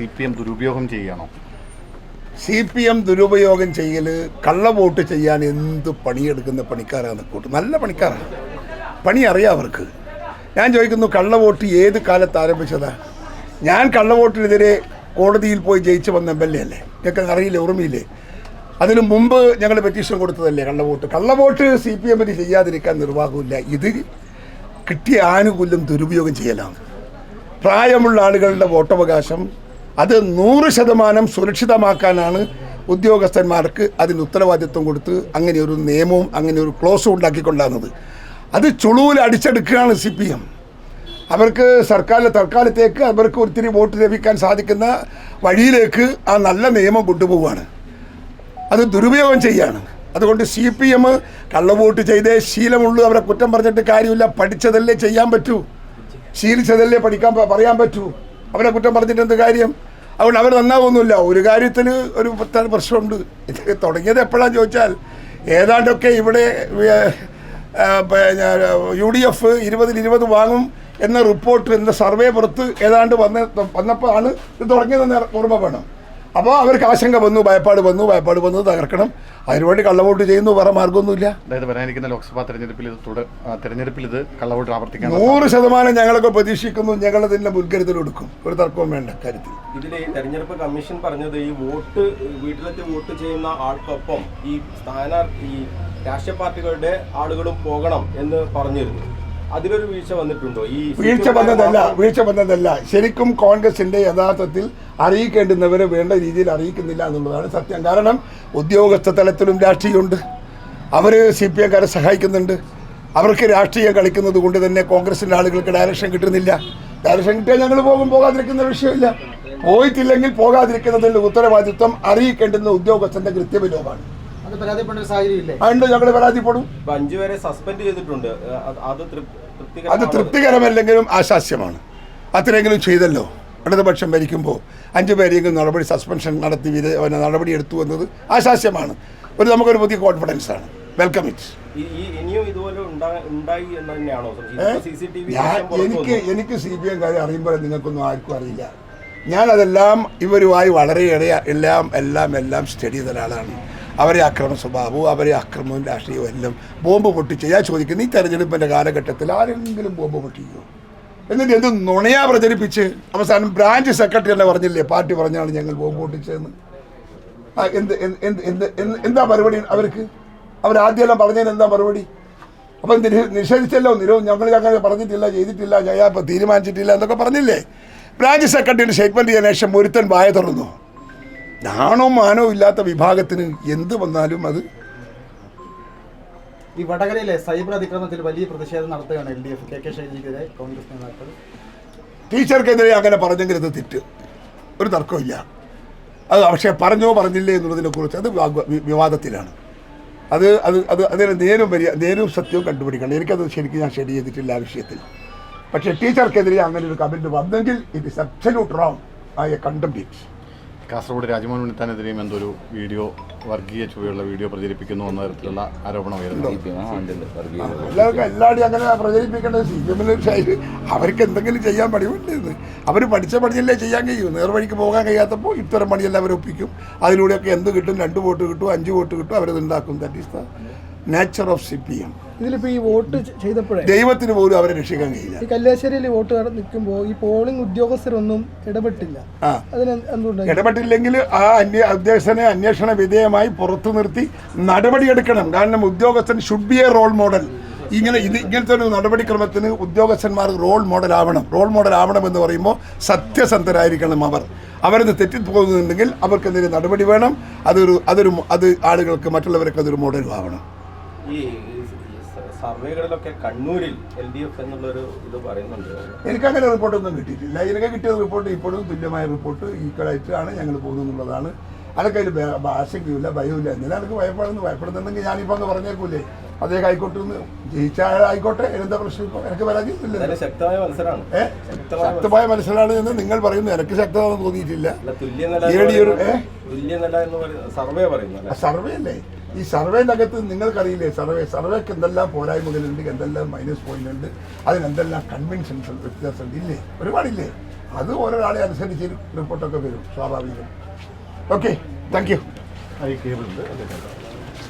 C P M ദുരുപയോഗം ചെയ്യണോ? C P M ദുരുപയോഗം ചെയ്യൽ കള്ളവോട്ട് ചെയ്യാൻ എന്ത് പണിയെടുക്കുന്ന പണിക്കാരാണ് കൂട്ട്? നല്ല പണിക്കാരാണ്. പണി അറിയാം അവർക്ക്. ഞാൻ ചോദിക്കുന്നു കള്ളവോട്ട് ഏത് കാലത്ത് ആരംഭിച്ചതാ? ഞാൻ കള്ളവോട്ടിനെതിരെ കോടതിയിൽ പോയി ജയിച്ചു വന്ന എം എൽ എ അല്ലേ? ഞങ്ങൾക്ക് അറിയില്ല ഓർമ്മയില്ലേ? അതിനു മുമ്പ് ഞങ്ങൾ പെറ്റീഷൻ കൊടുത്തതല്ലേ കള്ളവോട്ട് കള്ളവോട്ട് സി പി എമ്മിന് ചെയ്യാതിരിക്കാൻ നിർവാഹമില്ല. ഇത് കിട്ടിയ ആനുകൂല്യം ദുരുപയോഗം ചെയ്യലാണ്. പ്രായമുള്ള ആളുകളുടെ വോട്ടവകാശം അത് നൂറ് ശതമാനം സുരക്ഷിതമാക്കാനാണ് ഉദ്യോഗസ്ഥന്മാർക്ക് അതിന് ഉത്തരവാദിത്വം കൊടുത്ത് അങ്ങനെ ഒരു നിയമവും അങ്ങനെ ഒരു ക്ലോസും ഉണ്ടാക്കിക്കൊണ്ടാകുന്നത്. അത് ചുളുവിൽ അടിച്ചെടുക്കുകയാണ് സി പി എം അവർക്ക് സർക്കാരിലെ തൽക്കാലത്തേക്ക് അവർക്ക് ഒത്തിരി വോട്ട് ലഭിക്കാൻ സാധിക്കുന്ന വഴിയിലേക്ക് ആ നല്ല നിയമം കൊണ്ടുപോവുകയാണ്. അത് ദുരുപയോഗം ചെയ്യാണ് അതുകൊണ്ട് സി പി എം കള്ളവോട്ട് ചെയ്തേ ശീലമുള്ളൂ. അവരെ കുറ്റം പറഞ്ഞിട്ട് കാര്യമില്ല. പഠിച്ചതല്ലേ ചെയ്യാൻ പറ്റൂ. ശീലിച്ചതല്ലേ പഠിക്കാൻ പറയാൻ പറ്റൂ. അവരെ കുറ്റം പറഞ്ഞിട്ട് എന്ത് കാര്യം? അതുകൊണ്ട് അവർ നന്നാവൊന്നുമില്ല. ഒരു കാര്യത്തിൽ ഒരു പ്രത്യേക പ്രശ്നമുണ്ട്. ഇത് തുടങ്ങിയത് എപ്പോഴാന്ന് ചോദിച്ചാൽ ഏതാണ്ടൊക്കെ ഇവിടെ യു ഡി എഫ് ഇരുപതിൽ ഇരുപത് വാങ്ങും എന്ന റിപ്പോർട്ട് എന്ന സർവേ പുറത്ത് ഏതാണ്ട് വന്ന വന്നപ്പോഴാണ് ഇത് തുടങ്ങിയതെന്ന് ഓർമ്മ വേണം. അപ്പോൾ അവർക്ക് ആശങ്ക വന്നു ഭയപ്പാട് വന്നു ഭയപ്പാട് വന്നു തകർക്കണം. അതിനുവേണ്ടി കള്ളവോട്ട് ചെയ്യുന്നു വേറെ മാർഗമൊന്നുമില്ല. അതായത് വരാനിരിക്കുന്ന ലോക്സഭാ തെരഞ്ഞെടുപ്പിൽ ഇത് തെരഞ്ഞെടുപ്പിൽ ഇത് കള്ളവോട്ട് ആവർത്തിക്കാൻ നൂറ് ശതമാനം ഞങ്ങളൊക്കെ പ്രതീക്ഷിക്കുന്നു ഞങ്ങളതിന്റെ മുൻകരുതൽ എടുക്കും ഒരു തർക്കവും വേണ്ട കാര്യത്തിൽ. ഇതിൽ ഈ തെരഞ്ഞെടുപ്പ് കമ്മീഷൻ പറഞ്ഞത് ഈ വോട്ട് വീട്ടിലെത്തി വോട്ട് ചെയ്യുന്ന ആൾക്കൊപ്പം ഈ സ്ഥാനാർത്ഥി രാഷ്ട്രീയ പാർട്ടികളുടെ ആളുകളും പോകണം എന്ന് പറഞ്ഞിരുന്നു. അതിലൊരു വീഴ്ച വന്നിട്ടുണ്ടോ? ഈ വീഴ്ച വന്നതല്ല വീഴ്ച വന്നതല്ല. ശരിക്കും കോൺഗ്രസിന്റെ യഥാർത്ഥത്തിൽ അറിയിക്കേണ്ടുന്നവരെ വേണ്ട രീതിയിൽ അറിയിക്കുന്നില്ല എന്നുള്ളതാണ് സത്യം. കാരണം ഉദ്യോഗസ്ഥ തലത്തിലും രാഷ്ട്രീയമുണ്ട്. അവർ സി പി എംകാരെ സഹായിക്കുന്നുണ്ട്. അവർക്ക് രാഷ്ട്രീയം കളിക്കുന്നത് കൊണ്ട് തന്നെ കോൺഗ്രസിന്റെ ആളുകൾക്ക് ഡയറക്ഷൻ കിട്ടുന്നില്ല. ഡയറക്ഷൻ കിട്ടിയാൽ ഞങ്ങൾ പോകും പോകാതിരിക്കുന്ന വിഷയമില്ല. പോയിട്ടില്ലെങ്കിൽ പോകാതിരിക്കുന്നതിന്റെ ഉത്തരവാദിത്വം അറിയിക്കേണ്ടുന്ന ഉദ്യോഗസ്ഥന്റെ കൃത്യവിലോമാണ് അതുകൊണ്ട് ഞങ്ങൾ പരാതിപ്പെടും. ഇപ്പൊ അഞ്ചു പേരെ സസ്പെൻഡ് ചെയ്തിട്ടുണ്ട്. അത് തൃപ്തികരമല്ലെങ്കിലും ആശാസ്യമാണ് അത്രയെങ്കിലും ചെയ്തല്ലോ. ഇടതുപക്ഷം ഭരിക്കുമ്പോൾ അഞ്ചു പേരെങ്കിലും നടപടി സസ്പെൻഷൻ നടത്തി നടപടി എടുത്തു എന്നത് ആശാസ്യമാണ് ഒരു നമുക്കൊരു പുതിയ കോൺഫിഡൻസ് ആണ്. വെൽക്കം ഇറ്റ് എനിക്ക് എനിക്ക് സി പി എം കാര്യം അറിയുമ്പോൾ നിങ്ങൾക്കൊന്നും ആർക്കും അറിയില്ല. ഞാനതെല്ലാം ഇവരുമായി വളരെ ഇടയ എല്ലാം എല്ലാം എല്ലാം സ്റ്റഡി ചെയ്ത ഒരാളാണ്. അവരെ അക്രമ സ്വഭാവവും അവരെ അക്രമവും രാഷ്ട്രീയവും എല്ലാം ബോംബ് പൊട്ടിച്ച് ഞാൻ ചോദിക്കുന്നു ഈ തെരഞ്ഞെടുപ്പിന്റെ കാലഘട്ടത്തിൽ ആരെങ്കിലും ബോംബ് പൊട്ടിക്കുമോ എന്നിട്ട് എന്ത് നുണയാ പ്രചരിപ്പിച്ച് അവസാനം ബ്രാഞ്ച് സെക്രട്ടറി തന്നെ പറഞ്ഞില്ലേ പാർട്ടി പറഞ്ഞാണ് ഞങ്ങൾ ബോംബ് പൊട്ടിച്ചതെന്ന്. എന്ത് എന്ത് എന്ത് എന്ത് മറുപടി അവർക്ക്? അവർ ആദ്യമെല്ലാം പറഞ്ഞതിന് എന്താ മറുപടി അപ്പം നിഷേധിച്ചല്ലോ? നിരോ ഞങ്ങൾ ഞങ്ങൾ പറഞ്ഞിട്ടില്ല ചെയ്തിട്ടില്ല ഞാൻ തീരുമാനിച്ചിട്ടില്ല എന്നൊക്കെ പറഞ്ഞില്ലേ? ബ്രാഞ്ച് സെക്രട്ടറിയുടെ സ്റ്റേറ്റ്മെന്റ് ചെയ്യാൻ ശേഷം ഒരുത്തൻ വായ തുറന്നു. നാണോ മാനോ ഇല്ലാത്ത വിഭാഗത്തിന് എന്ത് വന്നാലും അത് ഈ വടകരയിലെ സൈബർ അതിക്രമത്തിൽ വലിയ പ്രതിഷേധം നടത്തുകയാണ് L D F. K K ശൈലിക്കെതിരെ Congress നേതാക്കൾ. ടീച്ചർക്കെതിരെ അങ്ങനെ പറഞ്ഞെങ്കിൽ ഇത് തെറ്റ്. ഒരു തർക്കമില്ല അത് പക്ഷേ പറഞ്ഞോ പറഞ്ഞില്ലേ എന്നുള്ളതിനെ കുറിച്ച് അത് വിവാദത്തിലാണ്. അത് അത് അത് അതിന് നേരും വരിക നേരും സത്യവും കണ്ടുപിടിക്കണം. എനിക്കത് ശരിക്കും ഞാൻ ശരി ചെയ്തിട്ടില്ല ആ വിഷയത്തിൽ. പക്ഷേ ടീച്ചർക്കെതിരെ അങ്ങനെ ഒരു കമന്റ് വന്നെങ്കിൽ it is absolute wrong I a it Kasaragod Rajmohan ഉണ്ണിത്താനെതിരെയും എന്തോ ഒരു വീഡിയോ വർഗീയ ചുവയുള്ള വീഡിയോ പ്രചരിപ്പിക്കുന്നു എന്ന തരത്തിലുള്ള ആരോപണം ഉയരുന്നു. എല്ലാവർക്കും എല്ലാവരും അങ്ങനെ പ്രചരിപ്പിക്കേണ്ടത് സി പി എമ്മിന് അവർക്ക് എന്തെങ്കിലും ചെയ്യാൻ പണിവുണ്ടെന്ന് അവർ പഠിച്ച പണിയല്ലേ ചെയ്യാൻ കഴിയും നേർവഴിക്ക് പോകാൻ കഴിയാത്തപ്പോൾ ഇത്തരം പണിയെല്ലാം അവർ ഒപ്പിക്കും. അതിലൂടെയൊക്കെ എന്ത് കിട്ടും? രണ്ട് വോട്ട് കിട്ടും അഞ്ച് വോട്ട് കിട്ടും അവരത് ഉണ്ടാക്കും. That is the nature of C P M ഇതിലിപ്പോ ഈ വോട്ട് ചെയ്തപ്പോഴേ ദൈവത്തിന് പോലും അവരെ രക്ഷിക്കാൻ കഴിയില്ല. ഈ കല്യാശ്ശേരിയിൽ വോട്ട് നിൽക്കുമ്പോൾ ഈ പോളിംഗ് ഉദ്യോഗസ്ഥരൊന്നും ഇടപെട്ടില്ല. അതിന് എന്തുകൊണ്ടാണ് ഇടപെട്ടില്ലെങ്കിൽ ആ അന്വേ ഉദ്യോഗസ്ഥനെ അന്വേഷണ വിധേയമായി പുറത്തു നിർത്തി നടപടിയെടുക്കണം കാരണം ഉദ്യോഗസ്ഥൻ should be a role model ഇങ്ങനെ ഇത് ഇങ്ങനത്തെ ഒരു നടപടിക്രമത്തിന് ഉദ്യോഗസ്ഥന്മാർ റോൾ മോഡൽ ആവണം. റോൾ മോഡൽ ആവണം എന്ന് പറയുമ്പോൾ സത്യസന്ധരായിരിക്കണം അവർ. അവരത് തെറ്റിപ്പോകുന്നുണ്ടെങ്കിൽ അവർക്കെതിരെ നടപടി വേണം. അതൊരു അതൊരു അത് ആളുകൾക്ക് മറ്റുള്ളവർക്ക് അതൊരു മോഡലും ആവണം സർവേകളിലൊക്കെ കണ്ണൂരിൽ എൽ ഡി എഫ് എന്നുള്ളൊരു ഇത് പറയുന്നുണ്ട്. എനിക്കങ്ങനെ റിപ്പോർട്ടൊന്നും കിട്ടിയിട്ടില്ല. എനിക്ക് കിട്ടിയ റിപ്പോർട്ട് ഇപ്പോഴും തുല്യമായ റിപ്പോർട്ട് ഈക്വലായിട്ടാണ് ഞങ്ങൾ പോകുന്നുള്ളതാണ് അതൊക്കെ അതിൽ ആശങ്കയില്ല ഭയമില്ല എന്തിനാ എനിക്ക് ഭയപ്പെടുന്നു ഭയപ്പെടുന്നുണ്ടെങ്കിൽ ഞാനിപ്പോൾ അങ്ങ് പറഞ്ഞേക്കൂലേ? അദ്ദേഹം ആയിക്കോട്ടെ എന്ന് എന്താ പ്രശ്നം? ഇപ്പോൾ എനിക്ക് പരാതിയില്ല ശക്തമായ മത്സരമാണ്. ശക്തമായ എന്ന് നിങ്ങൾ പറയുന്നു എനിക്ക് ശക്തത തോന്നിയിട്ടില്ല. സർവേ അല്ലേ? ഈ സർവേന്റെ അകത്ത് നിങ്ങൾക്കറിയില്ലേ സർവേ? സർവേക്ക് എന്തെല്ലാം പോരായ്മകളുണ്ട് എന്തെല്ലാം മൈനസ് പോയിന്റ് ഉണ്ട് അതിന് എന്തെല്ലാം കൺവെൻഷൻസ് വ്യത്യാസമുണ്ട് ഇല്ലേ? ഒരുപാടില്ലേ? അത് ഓരോരാളെ അനുസരിച്ച് റിപ്പോർട്ടൊക്കെ വരും സ്വാഭാവികം. Okay thank you I cable ഉണ്ട്.